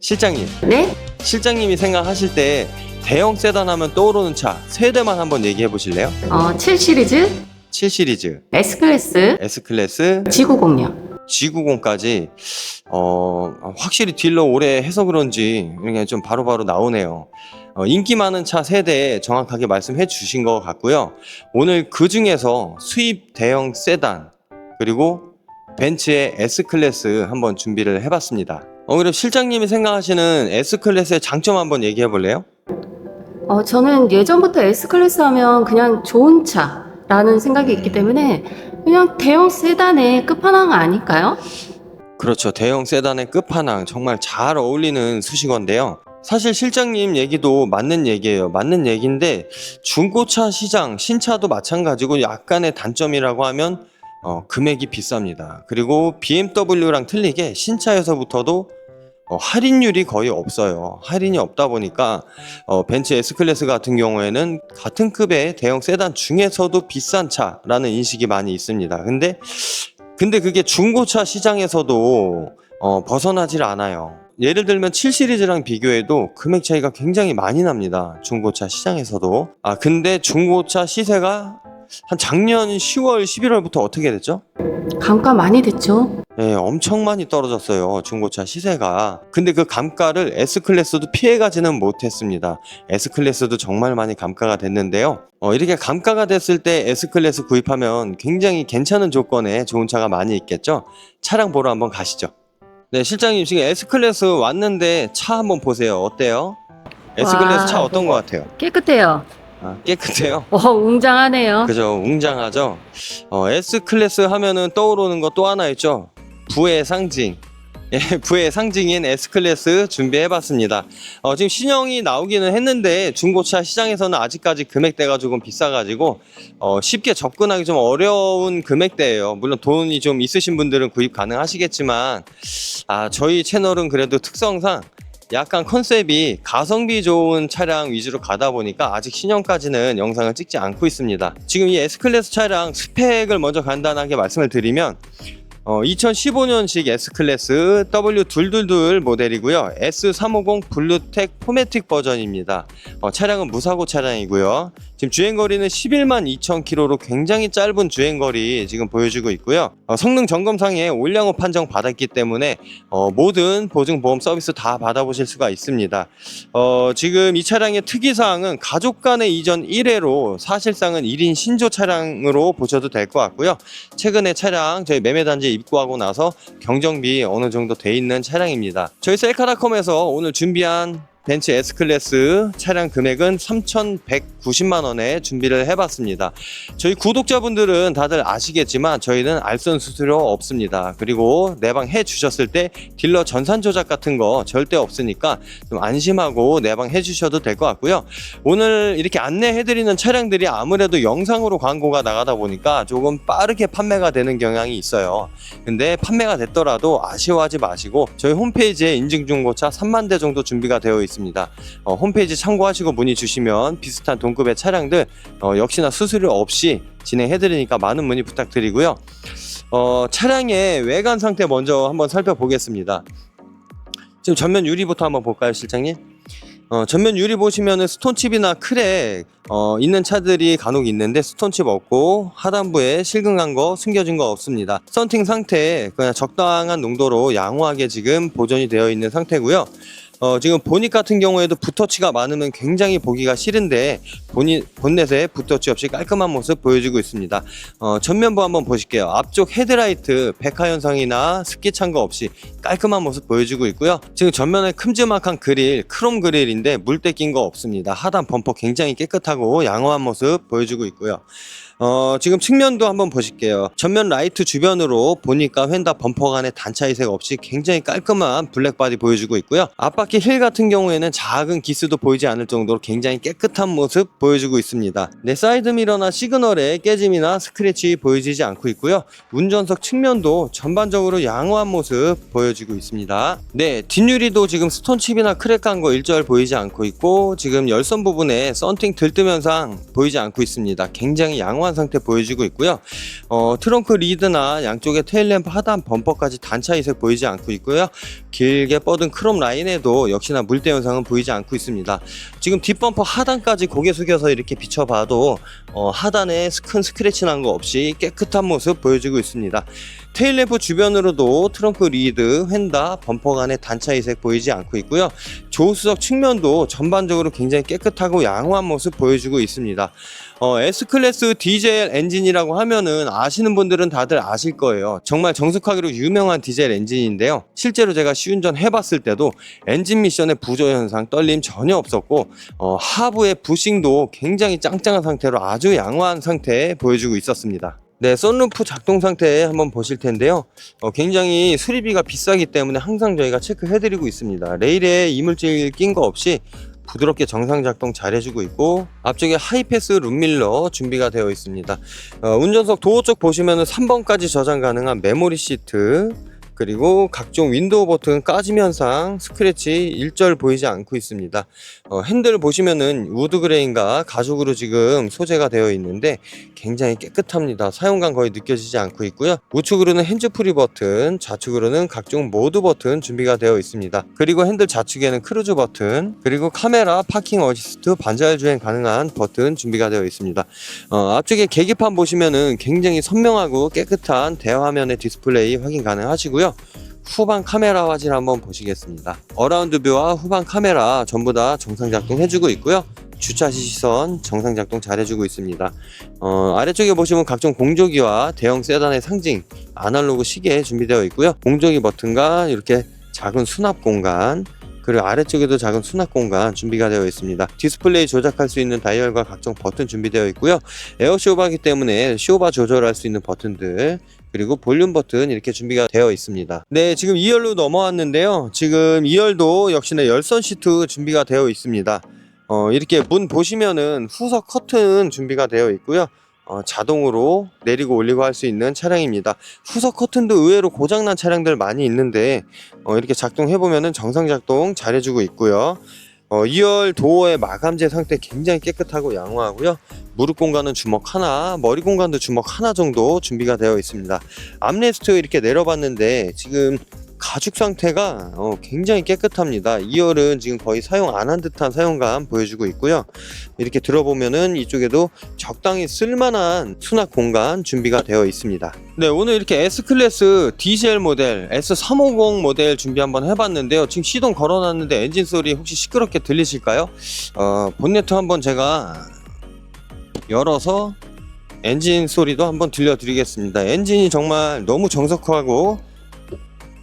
실장님, 네? 실장님이 생각하실 때 대형 세단 하면 떠오르는 차 세 대만 한번 얘기해 보실래요? 어, 7 시리즈, 7 시리즈, S클래스, S 클래스, G90요. G90까지 어, 확실히 딜러 오래 해서 그런지 이게 좀 바로바로 나오네요. 어, 인기 많은 차 세대 정확하게 말씀해 주신 것 같고요. 오늘 그 중에서 수입 대형 세단 그리고 벤츠의 S 클래스 한번 준비를 해봤습니다. 어, 그럼 실장님이 생각하시는 S 클래스의 장점 한번 얘기해 볼래요? 어, 저는 예전부터 S클래스 하면 그냥 좋은 차라는 생각이 있기 때문에 그냥 대형 세단의 끝판왕 아닐까요? 그렇죠. 대형 세단의 끝판왕 정말 잘 어울리는 수식어인데요. 사실 실장님 얘기도 맞는 얘기예요. 맞는 얘기인데 중고차 시장, 신차도 마찬가지고 약간의 단점이라고 하면 어, 금액이 비쌉니다. 그리고 BMW랑 틀리게 신차에서부터도 어, 할인율이 거의 없어요. 할인이 없다 보니까 어, 벤츠 S클래스 같은 경우에는 같은 급의 대형 세단 중에서도 비싼 차라는 인식이 많이 있습니다. 근데 근데 그게 중고차 시장에서도 어, 벗어나질 않아요. 예를 들면 7 시리즈랑 비교해도 금액 차이가 굉장히 많이 납니다. 중고차 시장에서도. 아, 근데 중고차 시세가 한 작년 10월, 11월부터 어떻게 됐죠? 감가 많이 됐죠? 예, 엄청 많이 떨어졌어요. 중고차 시세가. 근데 그 감가를 S클래스도 피해가지는 못했습니다. S클래스도 정말 많이 감가가 됐는데요. 어, 이렇게 감가가 됐을 때 S클래스 구입하면 굉장히 괜찮은 조건에 좋은 차가 많이 있겠죠? 차량 보러 한번 가시죠. 네, 실장님 지금 S클래스 왔는데 차 한번 보세요. 어때요? S클래스 와. 차 어떤 것 같아요? 깨끗해요. 아, 깨끗해요. 어, 웅장하네요. 그죠 웅장하죠 어, S클래스 하면은 떠오르는 거 또 하나 있죠 부의 상징. 예, 부의 상징인 S클래스 준비해봤습니다. 어, 지금 신형이 나오기는 했는데 중고차 시장에서는 아직까지 금액대가 조금 비싸가지고 어, 쉽게 접근하기 좀 어려운 금액대예요. 물론 돈이 좀 있으신 분들은 구입 가능하시겠지만 아, 저희 채널은 그래도 특성상 약간 컨셉이 가성비 좋은 차량 위주로 가다 보니까 아직 신형까지는 영상을 찍지 않고 있습니다. 지금 이 S클래스 차량 스펙을 먼저 간단하게 말씀을 드리면 어, 2015년식 S클래스 W222 모델이고요. S350 블루텍 포매틱 버전입니다. 어, 차량은 무사고 차량이고요. 지금 주행거리는 11만 2천 킬로로 굉장히 짧은 주행거리 지금 보여주고 있고요. 어, 성능 점검상에 올량호 판정 받았기 때문에 어, 모든 보증 보험 서비스 다 받아보실 수가 있습니다. 어, 지금 이 차량의 특이사항은 가족 간의 이전 1회로 사실상은 1인 신조 차량으로 보셔도 될 것 같고요. 최근에 차량 저희 매매단지에 입고하고 나서 경정비 어느 정도 돼 있는 차량입니다. 저희 셀카닷컴에서 오늘 준비한 벤츠 S클래스 차량 금액은 3,190만 원에 준비를 해봤습니다. 저희 구독자분들은 다들 아시겠지만 저희는 알선 수수료 없습니다. 그리고 내방 해 주셨을 때 딜러 전산 조작 같은 거 절대 없으니까 좀 안심하고 내방 해 주셔도 될 것 같고요. 오늘 이렇게 안내해드리는 차량들이 아무래도 영상으로 광고가 나가다 보니까 조금 빠르게 판매가 되는 경향이 있어요. 근데 판매가 됐더라도 아쉬워하지 마시고 저희 홈페이지에 인증중고차 3만 대 정도 준비가 되어 있습니다. 어, 홈페이지 참고하시고 문의 주시면 비슷한 동급의 차량들 어, 역시나 수수료 없이 진행해드리니까 많은 문의 부탁드리고요. 어, 차량의 외관 상태 먼저 한번 살펴보겠습니다. 지금 전면 유리부터 한번 볼까요, 실장님? 어, 전면 유리 보시면은 스톤칩이나 크랙 어, 있는 차들이 간혹 있는데 스톤칩 없고 하단부에 실금간 거 숨겨진 거 없습니다. 썬팅 상태 그냥 적당한 농도로 양호하게 지금 보존이 되어 있는 상태고요. 어, 지금 보닛 같은 경우에도 붓터치가 많으면 굉장히 보기가 싫은데 보닛, 본넷에 붓터치 없이 깔끔한 모습 보여주고 있습니다. 어, 전면부 한번 보실게요. 앞쪽 헤드라이트 백화 현상이나 습기 찬 거 없이 깔끔한 모습 보여주고 있고요. 지금 전면에 큼지막한 그릴, 크롬 그릴인데 물때 낀 거 없습니다. 하단 범퍼 굉장히 깨끗하고 양호한 모습 보여주고 있고요. 어, 지금 측면도 한번 보실게요. 전면 라이트 주변으로 보니까 휀다 범퍼 간의 단차 이색 없이 굉장히 깔끔한 블랙 바디 보여주고 있고요. 앞바퀴 뒷 바퀴 힐 같은 경우에는 작은 기스도 보이지 않을 정도로 굉장히 깨끗한 모습 보여주고 있습니다. 네, 사이드 미러나 시그널에 깨짐이나 스크래치 보여지지 않고 있고요. 운전석 측면도 전반적으로 양호한 모습 보여지고 있습니다. 네, 뒷유리도 지금 스톤칩이나 크랙한 거 일절 보이지 않고 있고 지금 열선 부분에 썬팅 들뜸 현상 보이지 않고 있습니다. 굉장히 양호한 상태 보여지고 있고요. 어, 트렁크 리드나 양쪽에 테일램프 하단 범퍼까지 단차 이색 보이지 않고 있고요. 길게 뻗은 크롬 라인에도 역시나 물때 현상은 보이지 않고 있습니다. 지금 뒷범퍼 하단까지 고개 숙여서 이렇게 비춰봐도 어, 하단에 큰 스크래치 난 거 없이 깨끗한 모습 보여지고 있습니다. 테일램프 주변으로도 트렁크 리드, 휀다, 범퍼 간의 단차 이색 보이지 않고 있고요. 조수석 측면도 전반적으로 굉장히 깨끗하고 양호한 모습 보여주고 있습니다. 어, S클래스 디젤 엔진이라고 하면은 아시는 분들은 다들 아실 거예요. 정말 정숙하기로 유명한 디젤 엔진인데요. 실제로 제가 시운전 해봤을 때도 엔진 미션의 부조 현상, 떨림 전혀 없었고 어, 하부의 부싱도 굉장히 짱짱한 상태로 아주 양호한 상태 보여주고 있었습니다. 네, 썬루프 작동 상태 한번 보실 텐데요. 어, 굉장히 수리비가 비싸기 때문에 항상 저희가 체크해드리고 있습니다. 레일에 이물질 낀 거 없이 부드럽게 정상 작동 잘 해주고 있고 앞쪽에 하이패스 룸밀러 준비가 되어 있습니다. 어, 운전석 도어 쪽 보시면 3번까지 저장 가능한 메모리 시트 그리고 각종 윈도우 버튼 까짐 현상, 스크래치 일절 보이지 않고 있습니다. 어, 핸들 보시면은 우드 그레인과 가죽으로 지금 소재가 되어 있는데 굉장히 깨끗합니다. 사용감 거의 느껴지지 않고 있고요. 우측으로는 핸즈프리 버튼, 좌측으로는 각종 모드 버튼 준비가 되어 있습니다. 그리고 핸들 좌측에는 크루즈 버튼, 그리고 카메라, 파킹 어시스트, 반자율 주행 가능한 버튼 준비가 되어 있습니다. 어, 앞쪽에 계기판 보시면은 굉장히 선명하고 깨끗한 대화면의 디스플레이 확인 가능하시고요. 후방 카메라 화질 한번 보시겠습니다. 어라운드 뷰와 후방 카메라 전부 다 정상 작동 해주고 있고요. 주차 시선 정상 작동 잘 해주고 있습니다. 어, 아래쪽에 보시면 각종 공조기와 대형 세단의 상징 아날로그 시계 준비되어 있고요. 공조기 버튼과 이렇게 작은 수납 공간 그리고 아래쪽에도 작은 수납 공간 준비가 되어 있습니다. 디스플레이 조작할 수 있는 다이얼과 각종 버튼 준비되어 있고요. 에어 쇼바기 때문에 쇼바 조절할 수 있는 버튼들 그리고 볼륨 버튼 이렇게 준비가 되어 있습니다. 네, 지금 2열로 넘어왔는데요. 지금 2열도 역시나 열선 시트 준비가 되어 있습니다. 어, 이렇게 문 보시면은 후석 커튼 준비가 되어 있고요. 어, 자동으로 내리고 올리고 할 수 있는 차량입니다. 후석 커튼도 의외로 고장난 차량들 많이 있는데 어, 이렇게 작동해 보면은 정상 작동 잘 해주고 있고요. 어, 2열 도어의 마감재 상태 굉장히 깨끗하고 양호하고요. 무릎 공간은 주먹 하나, 머리 공간도 주먹 하나 정도 준비가 되어 있습니다. 암레스트 이렇게 내려봤는데 지금 가죽 상태가 어, 굉장히 깨끗합니다. 2열은 지금 거의 사용 안 한 듯한 사용감 보여주고 있고요. 이렇게 들어보면은 이쪽에도 적당히 쓸만한 수납 공간 준비가 되어 있습니다. 네, 오늘 이렇게 S클래스 디젤 모델 S350 모델 준비 한번 해봤는데요. 지금 시동 걸어놨는데 엔진 소리 혹시 시끄럽게 들리실까요? 어, 본네트 한번 제가 열어서 엔진 소리도 한번 들려드리겠습니다. 엔진이 정말 너무 정석하고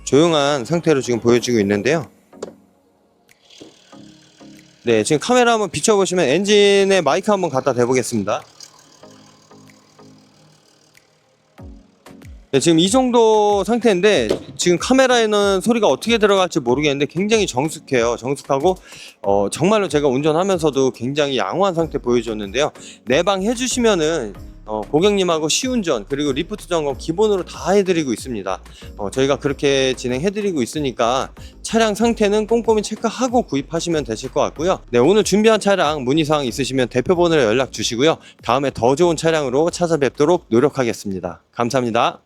조용한 상태로 지금 보여지고 있는데요. 네, 지금 카메라 한번 비춰보시면 엔진에 마이크 한번 갖다 대보겠습니다. 네, 지금 이 정도 상태인데 지금 카메라에는 소리가 어떻게 들어갈지 모르겠는데 굉장히 정숙해요. 정숙하고 어, 정말로 제가 운전하면서도 굉장히 양호한 상태 보여줬는데요. 내방 해주시면은 어, 고객님하고 시운전 그리고 리프트 점검 기본으로 다 해드리고 있습니다. 어, 저희가 그렇게 진행해드리고 있으니까 차량 상태는 꼼꼼히 체크하고 구입하시면 되실 것 같고요. 네, 오늘 준비한 차량 문의사항 있으시면 대표번호로 연락 주시고요. 다음에 더 좋은 차량으로 찾아뵙도록 노력하겠습니다. 감사합니다.